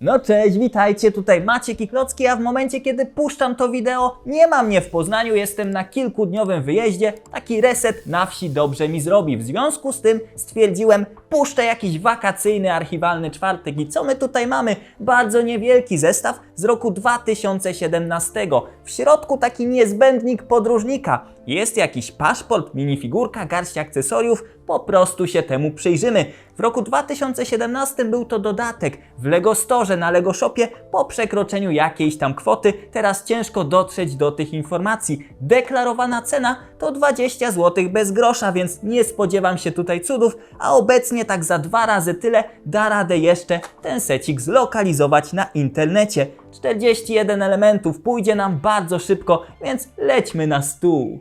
No cześć, witajcie, tutaj Maciek i a w momencie kiedy puszczam to wideo nie ma mnie w Poznaniu, jestem na kilkudniowym wyjeździe, taki reset na wsi dobrze mi zrobi. W związku z tym stwierdziłem, puszczę jakiś wakacyjny, archiwalny czwartek i co my tutaj mamy? Bardzo niewielki zestaw z roku 2017. W środku taki niezbędnik podróżnika. Jest jakiś paszport, minifigurka, garść akcesoriów, po prostu się temu przyjrzymy. W roku 2017 był to dodatek w Lego Store na Lego Shopie po przekroczeniu jakiejś tam kwoty. Teraz ciężko dotrzeć do tych informacji. Deklarowana cena to 20 zł bez grosza, więc nie spodziewam się tutaj cudów, a obecnie tak za dwa razy tyle da radę jeszcze ten secik zlokalizować na internecie. 41 elementów pójdzie nam bardzo szybko, więc lećmy na stół.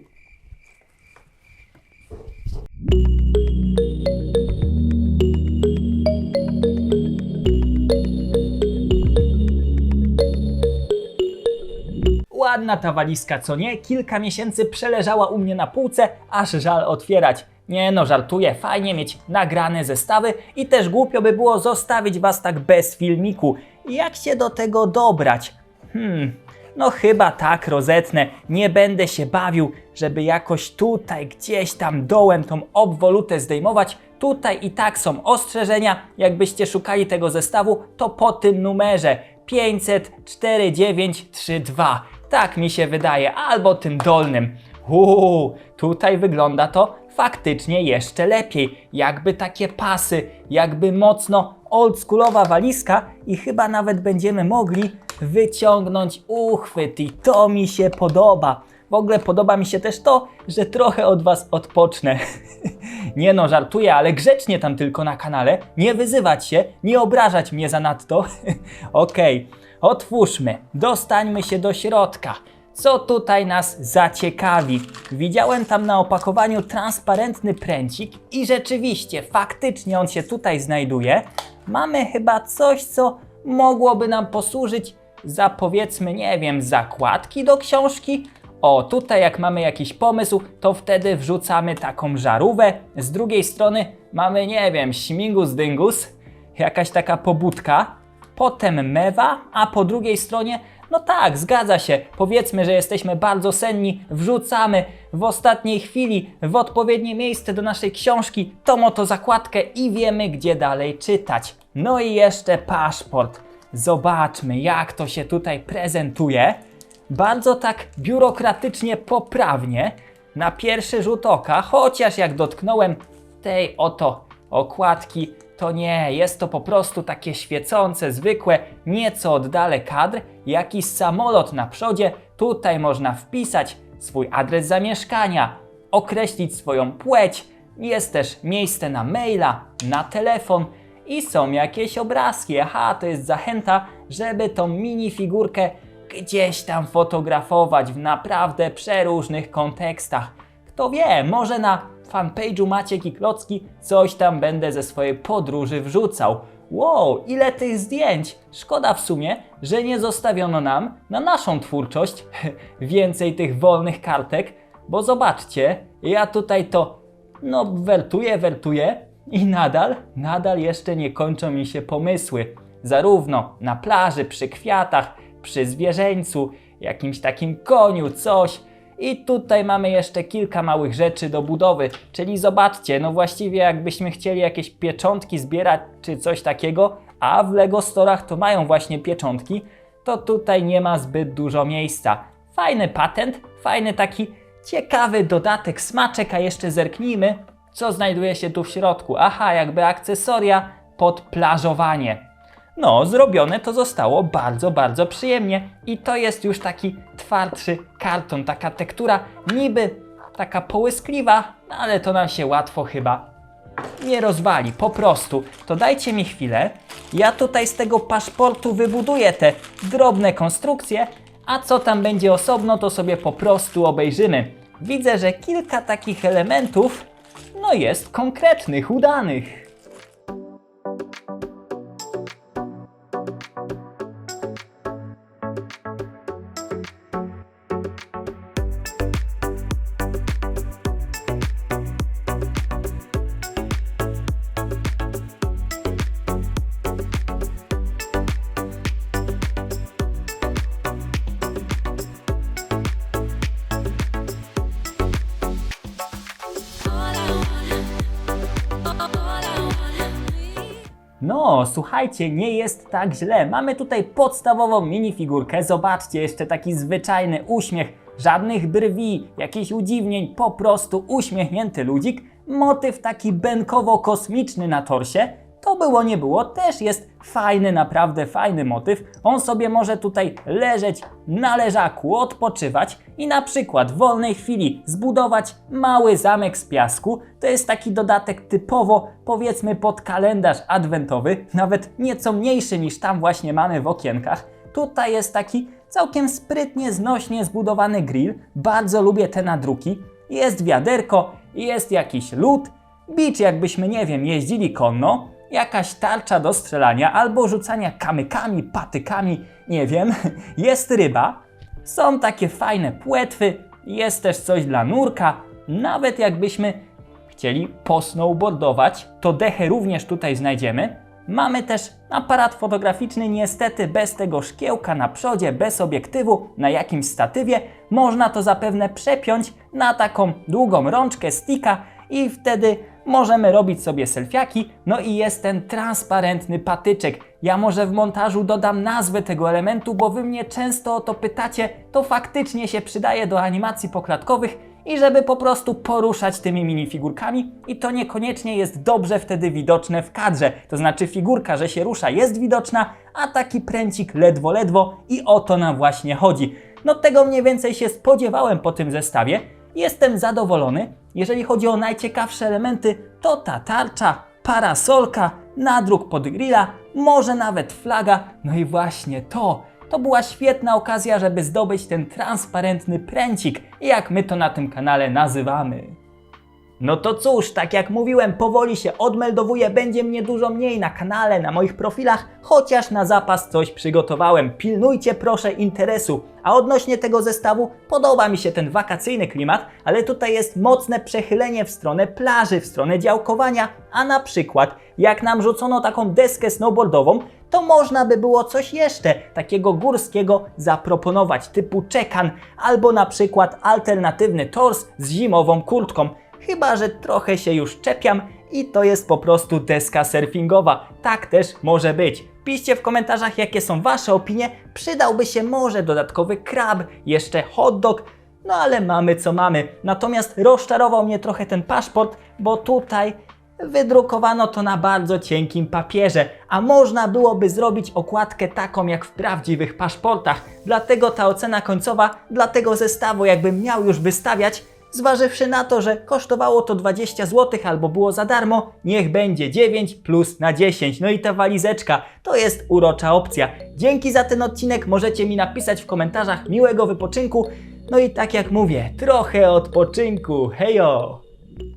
Ładna ta walizka, co nie? Kilka miesięcy przeleżała u mnie na półce, aż żal otwierać. Nie no, żartuję, fajnie mieć nagrane zestawy i też głupio by było zostawić was tak bez filmiku. Jak się do tego dobrać? Hmm, no chyba tak rozetnę. Nie będę się bawił, żeby jakoś tutaj gdzieś tam dołem tą obwolutę zdejmować. Tutaj i tak są ostrzeżenia. Jakbyście szukali tego zestawu, to po tym numerze 5004932. Tak mi się wydaje, albo tym dolnym. Uuu, tutaj wygląda to faktycznie jeszcze lepiej. Jakby takie pasy, jakby mocno oldschoolowa walizka i chyba nawet będziemy mogli wyciągnąć uchwyt i to mi się podoba. W ogóle podoba mi się też to, że trochę od Was odpocznę. nie no, żartuję, ale grzecznie tam tylko na kanale. Nie wyzywać się, nie obrażać mnie za nadto. Okej, otwórzmy, dostańmy się do środka. Co tutaj nas zaciekawi? Widziałem tam na opakowaniu transparentny pręcik i rzeczywiście, faktycznie on się tutaj znajduje. Mamy chyba coś, co mogłoby nam posłużyć za powiedzmy, nie wiem, zakładki do książki. O, tutaj jak mamy jakiś pomysł, to wtedy wrzucamy taką żarówę. Z drugiej strony mamy, nie wiem, śmigus dyngus, jakaś taka pobudka, potem mewa, a po drugiej stronie, no tak, zgadza się, powiedzmy, że jesteśmy bardzo senni, wrzucamy w ostatniej chwili w odpowiednie miejsce do naszej książki tą oto zakładkę i wiemy, gdzie dalej czytać. No i jeszcze paszport. Zobaczmy, jak to się tutaj prezentuje. Bardzo tak biurokratycznie poprawnie, na pierwszy rzut oka, chociaż jak dotknąłem tej oto okładki, to nie, jest to po prostu takie świecące, zwykłe, nieco oddale kadr, jakiś samolot na przodzie, tutaj można wpisać swój adres zamieszkania, określić swoją płeć, jest też miejsce na maila, na telefon i są jakieś obrazki. Aha, to jest zachęta, żeby tą minifigurkę gdzieś tam fotografować w naprawdę przeróżnych kontekstach. Kto wie, może na fanpage'u Maciek i Klocki coś tam będę ze swojej podróży wrzucał. Wow, ile tych zdjęć! Szkoda w sumie, że nie zostawiono nam na naszą twórczość więcej tych wolnych kartek, bo zobaczcie, ja tutaj to no wertuję, wertuję i nadal, nadal jeszcze nie kończą mi się pomysły. Zarówno na plaży, przy kwiatach, przy zwierzęcu, jakimś takim koniu, coś. I tutaj mamy jeszcze kilka małych rzeczy do budowy, czyli zobaczcie, no właściwie jakbyśmy chcieli jakieś pieczątki zbierać czy coś takiego, a w Lego Storach to mają właśnie pieczątki, to tutaj nie ma zbyt dużo miejsca. Fajny patent, fajny taki ciekawy dodatek smaczek, a jeszcze zerknijmy, co znajduje się tu w środku. Aha, jakby akcesoria pod plażowanie. No, zrobione to zostało bardzo, bardzo przyjemnie. I to jest już taki twardszy karton, taka tektura niby taka połyskliwa, no ale to nam się łatwo chyba nie rozwali, po prostu. To dajcie mi chwilę. Ja tutaj z tego paszportu wybuduję te drobne konstrukcje, a co tam będzie osobno, to sobie po prostu obejrzymy. Widzę, że kilka takich elementów, no jest konkretnych, udanych. No, słuchajcie, nie jest tak źle. Mamy tutaj podstawową minifigurkę. Zobaczcie, jeszcze taki zwyczajny uśmiech. Żadnych brwi, jakichś udziwnień, po prostu uśmiechnięty ludzik. Motyw taki benkowo-kosmiczny na torsie. To było, nie było, też jest fajny, naprawdę fajny motyw. On sobie może tutaj leżeć na leżaku, odpoczywać i na przykład w wolnej chwili zbudować mały zamek z piasku. To jest taki dodatek typowo, powiedzmy, pod kalendarz adwentowy, nawet nieco mniejszy niż tam właśnie mamy w okienkach. Tutaj jest taki całkiem sprytnie, znośnie zbudowany grill. Bardzo lubię te nadruki. Jest wiaderko, jest jakiś lód, bicz jakbyśmy, nie wiem, jeździli konno, jakaś tarcza do strzelania albo rzucania kamykami, patykami, nie wiem. Jest ryba, są takie fajne płetwy, jest też coś dla nurka. Nawet jakbyśmy chcieli posnowboardować, to dechę również tutaj znajdziemy. Mamy też aparat fotograficzny, niestety bez tego szkiełka na przodzie, bez obiektywu, na jakimś statywie. Można to zapewne przepiąć na taką długą rączkę sticka i wtedy możemy robić sobie selfiaki. No i jest ten transparentny patyczek. Ja może w montażu dodam nazwę tego elementu, bo wy mnie często o to pytacie. To faktycznie się przydaje do animacji poklatkowych i żeby po prostu poruszać tymi minifigurkami i to niekoniecznie jest dobrze wtedy widoczne w kadrze. To znaczy figurka, że się rusza jest widoczna, a taki pręcik ledwo ledwo i o to nam właśnie chodzi. No tego mniej więcej się spodziewałem po tym zestawie. Jestem zadowolony. Jeżeli chodzi o najciekawsze elementy, to ta tarcza, parasolka, nadruk pod grilla, może nawet flaga. No i właśnie to. To była świetna okazja, żeby zdobyć ten transparentny pręcik, jak my to na tym kanale nazywamy. No to cóż, tak jak mówiłem, powoli się odmeldowuję, będzie mnie dużo mniej na kanale, na moich profilach, chociaż na zapas coś przygotowałem. Pilnujcie proszę interesu. A odnośnie tego zestawu, podoba mi się ten wakacyjny klimat, ale tutaj jest mocne przechylenie w stronę plaży, w stronę działkowania, a na przykład jak nam rzucono taką deskę snowboardową, to można by było coś jeszcze takiego górskiego zaproponować, typu czekan, albo na przykład alternatywny tors z zimową kurtką. Chyba, że trochę się już czepiam i to jest po prostu deska surfingowa. Tak też może być. Piszcie w komentarzach, jakie są Wasze opinie. Przydałby się może dodatkowy krab, jeszcze hot dog, no ale mamy co mamy. Natomiast rozczarował mnie trochę ten paszport, bo tutaj wydrukowano to na bardzo cienkim papierze, a można byłoby zrobić okładkę taką jak w prawdziwych paszportach. Dlatego ta ocena końcowa dla tego zestawu, jakbym miał już wystawiać, Zważywszy na to, że kosztowało to 20 zł albo było za darmo, niech będzie 9 plus na 10. No i ta walizeczka to jest urocza opcja. Dzięki za ten odcinek możecie mi napisać w komentarzach miłego wypoczynku. No i tak jak mówię, trochę odpoczynku. Hejo!